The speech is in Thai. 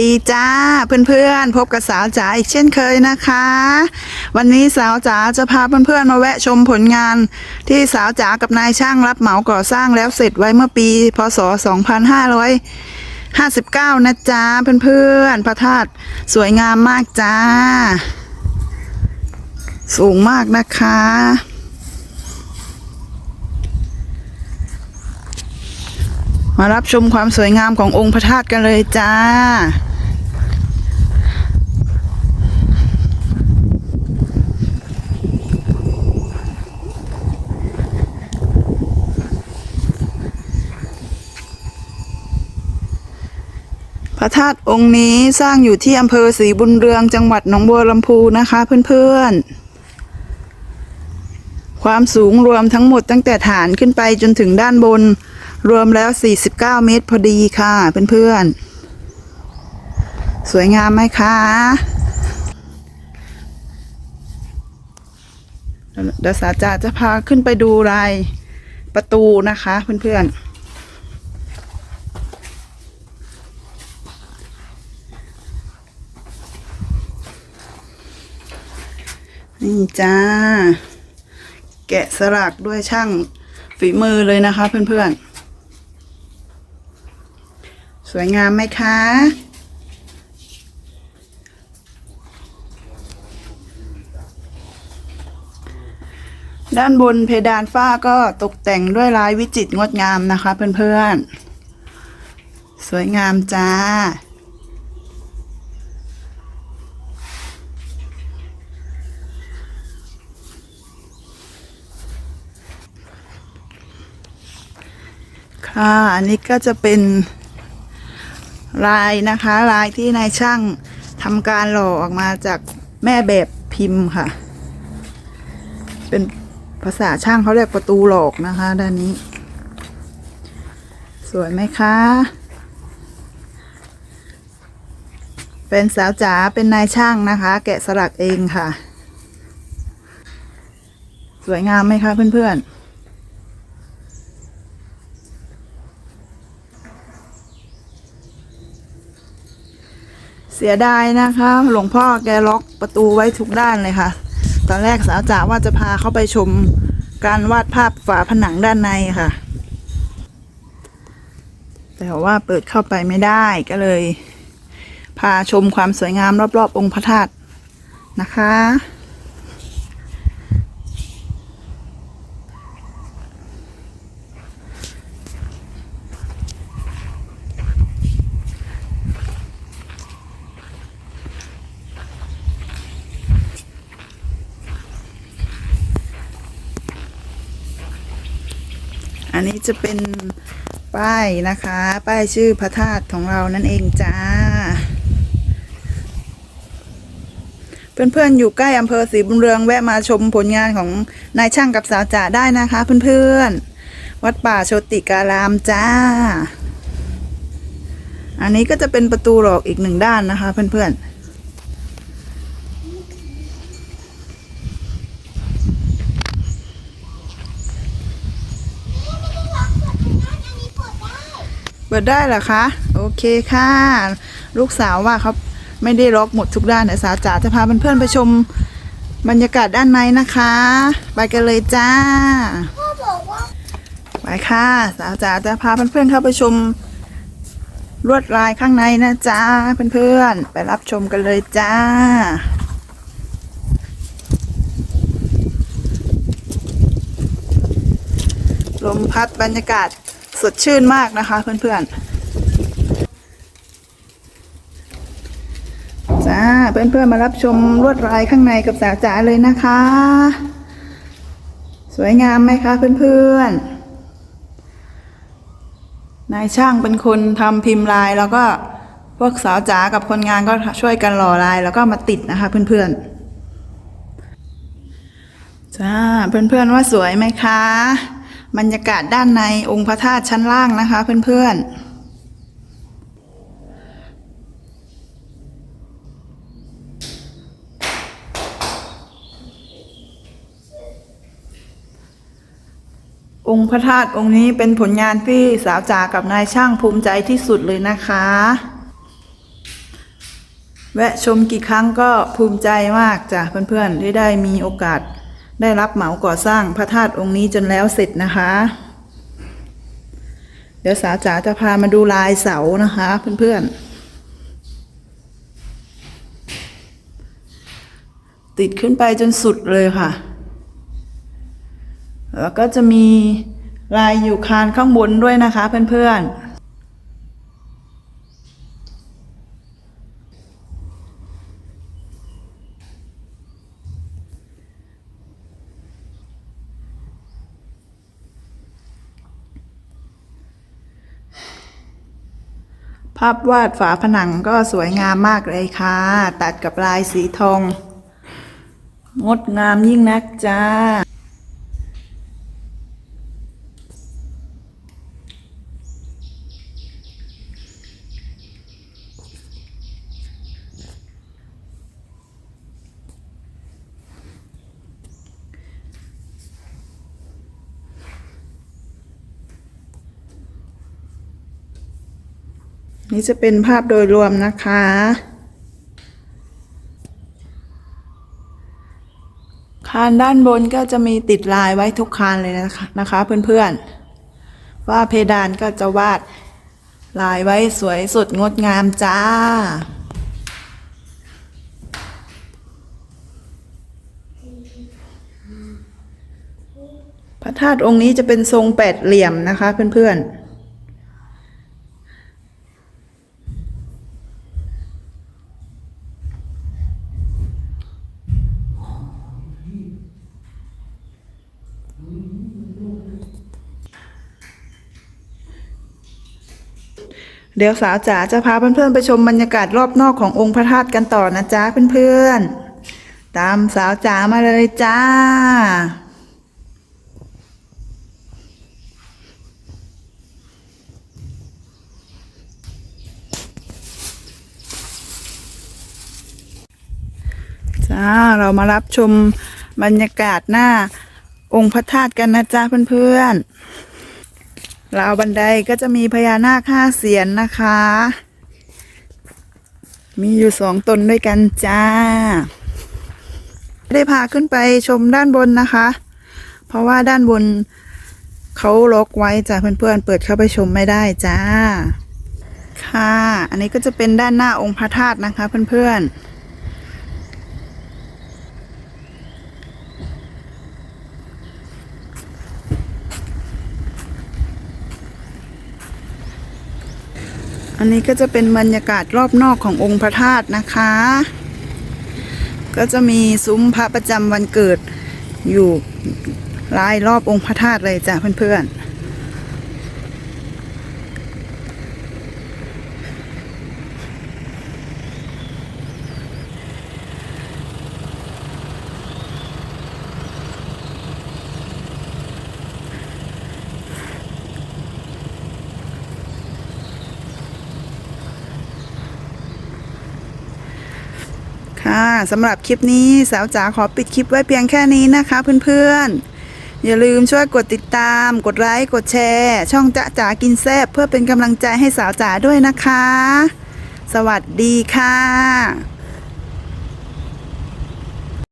ดีจ้าเพื่อนๆ พบกับสาวจ๋าอีกเช่นเคยนะคะ วันนี้สาวจ๋าจะพาเพื่อนๆ มาแวะชมผลงาน ที่สาวจ๋ากับนายช่างรับเหมาก่อสร้างแล้วเสร็จไว้เมื่อปี พศ 2559 นะจ๊ะเพื่อนๆ พระธาตุสวยงามมากจ้า สูงมากนะคะมารับชมความสวยงามขององค์พระธาตุกันเลยจ้า พระธาตุองค์นี้สร้างอยู่ที่อำเภอศรีบุญเรืองจังหวัดหนองบัวลำพูนะคะเพื่อนๆ ความสูงรวมทั้งหมดตั้งแต่ฐานขึ้นไปจนถึงด้านบน รวมแล้ว 49 เมตรพอดีค่ะเพื่อนๆ สวยงามไหมคะเดี๋ยวสาจาจะพาขึ้นไปดูลายประตูนะคะเพื่อนๆ นี่จ้า แกะสลักด้วยช่างฝีมือเลยนะคะ เพื่อนๆ สวยงามไหมคะ ด้านบนเพดานฝ้าก็ตกแต่งด้วยลายวิจิตรงดงามนะคะ เพื่อนๆ สวยงามจ้า ค่ะอันนี้ก็จะเป็นลายนะคะลายที่นายช่างทำการหล่อออกมาจากแม่แบบพิมพ์ค่ะ เป็นภาษาช่างเขาเรียกประตูหลอกนะคะ ด้านนี้ สวยไหมคะ เป็นสาวจ๋าเป็นนายช่างนะคะ แกะสลักเองค่ะ สวยงามไหมคะเพื่อนๆ เสียดายนะคะ หลวงพ่อแกล็อกประตูไว้ทุกด้านเลยค่ะ ตอนแรกสาวจ๋าว่าจะพาเขาไปชมการวาดภาพฝาผนังด้านในค่ะ แต่ว่าเปิดเข้าไปไม่ได้ก็เลย พาชมความสวยงามรอบๆ องค์พระธาตุนะคะ อันนี้จะเป็นป้ายนะคะ ป้ายชื่อพระธาตุของเรานั่นเองจ้า เพื่อนๆ อยู่ใกล้อำเภอศรีบุญเรืองแวะมาชมผลงานของนายช่างกับสาวจ๋าได้นะคะเพื่อนๆ วัดป่าโชติการามจ้า อันนี้ก็จะเป็นประตูหลอกอีกหนึ่งด้านนะคะเพื่อนๆ เปิดได้เหรอคะ โอเคค่ะ ลูกสาวว่าเขาไม่ได้ล็อกหมดทุกด้านเดี๋ยวสาวจ๋าจะพาเพื่อนๆไปชมบรรยากาศด้านในนะคะ ไปกันเลยจ้าไปค่ะ สาวจ๋าจะพาเพื่อนๆเข้าไปชมลวดลายข้างในนะจ๊ะเพื่อนๆไปรับชมกันเลยจ้าลมพัดบรรยากาศ สดชื่นมากนะคะ เพื่อนๆจ้าเพื่อนๆมารับชมลวดลายข้างในกับสาวจ๋าเลยนะคะ สวยงามไหมคะเพื่อนๆนายช่างเป็นคนทำพิมพ์ลายแล้วก็พวกสาวจ๋ากับคนงานก็ช่วยกันหล่อลายแล้วก็มาติดนะคะ เพื่อนๆจ้าเพื่อนๆว่าสวยไหมคะ บรรยากาศด้านในองค์พระธาตุชั้นล่างนะคะเพื่อนๆองค์พระธาตุองค์นี้เป็นผลงานที่สาวจ๋ากับนายช่างภูมิใจที่สุดเลยนะคะ แวะชมกี่ครั้งก็ภูมิใจมากจ้ะเพื่อนๆที่ได้มีโอกาส ได้รับเหมาก่อสร้างพระธาตุองค์นี้จนแล้วเสร็จนะคะ เดี๋ยวสาจ๋าจะพามาดูลายเสานะคะ เพื่อนๆ ติดขึ้นไปจนสุดเลยค่ะ แล้วก็จะมีลายอยู่คานข้างบนด้วยนะคะเพื่อนๆ ภาพวาดฝาผนังก็สวยงามมากเลยค่ะ ตัดกับลายสีทอง งดงามยิ่งนักจ้า นี่จะเป็นภาพโดยรวมนะคะ คานด้านบนก็จะมีติดลายไว้ทุกคานเลยนะคะนะคะเพื่อนๆ ว่าเพดานก็จะวาดลายไว้สวยสดงดงามจ้า พระธาตุองค์นี้จะเป็นทรงแปดเหลี่ยมนะคะเพื่อนๆ เดี๋ยวสาวจ๋าจะพาเพื่อนๆไปชมบรรยากาศรอบนอกขององค์พระธาตุกันต่อนะจ๊ะเพื่อนๆ ตามสาวจ๋ามาเลยจ้า จ้าเรามารับชมบรรยากาศหน้าองค์พระธาตุกันนะจ๊ะเพื่อนๆ ราวบันไดก็จะมีพญานาคห้าเสียนนะคะ มีอยู่สองตนด้วยกันจ้า ได้พาขึ้นไปชมด้านบนนะคะ เพราะว่าด้านบนเขาล็อกไว้จ้ะเพื่อนๆเปิดเข้าไปชมไม่ได้จ้า ค่ะ อันนี้ก็จะเป็นด้านหน้าองค์พระธาตุนะคะเพื่อนๆ อันนี้ก็จะเป็นบรรยากาศรอบนอกขององค์พระธาตุนะคะ ก็จะมีซุ้มพระประจำวันเกิดอยู่รายรอบองค์พระธาตุเลยจ้ะเพื่อนๆ ค่ะสำหรับคลิปนี้สาวจ๋าขอปิดคลิปไว้เพียงแค่นี้นะคะเพื่อนๆ อย่าลืมช่วยกดติดตาม กดไลค์กดแชร์ ช่องจ๊ะจ๋ากินแซบเพื่อเป็นกำลังใจให้สาวจ๋าด้วยนะคะ สวัสดีค่ะ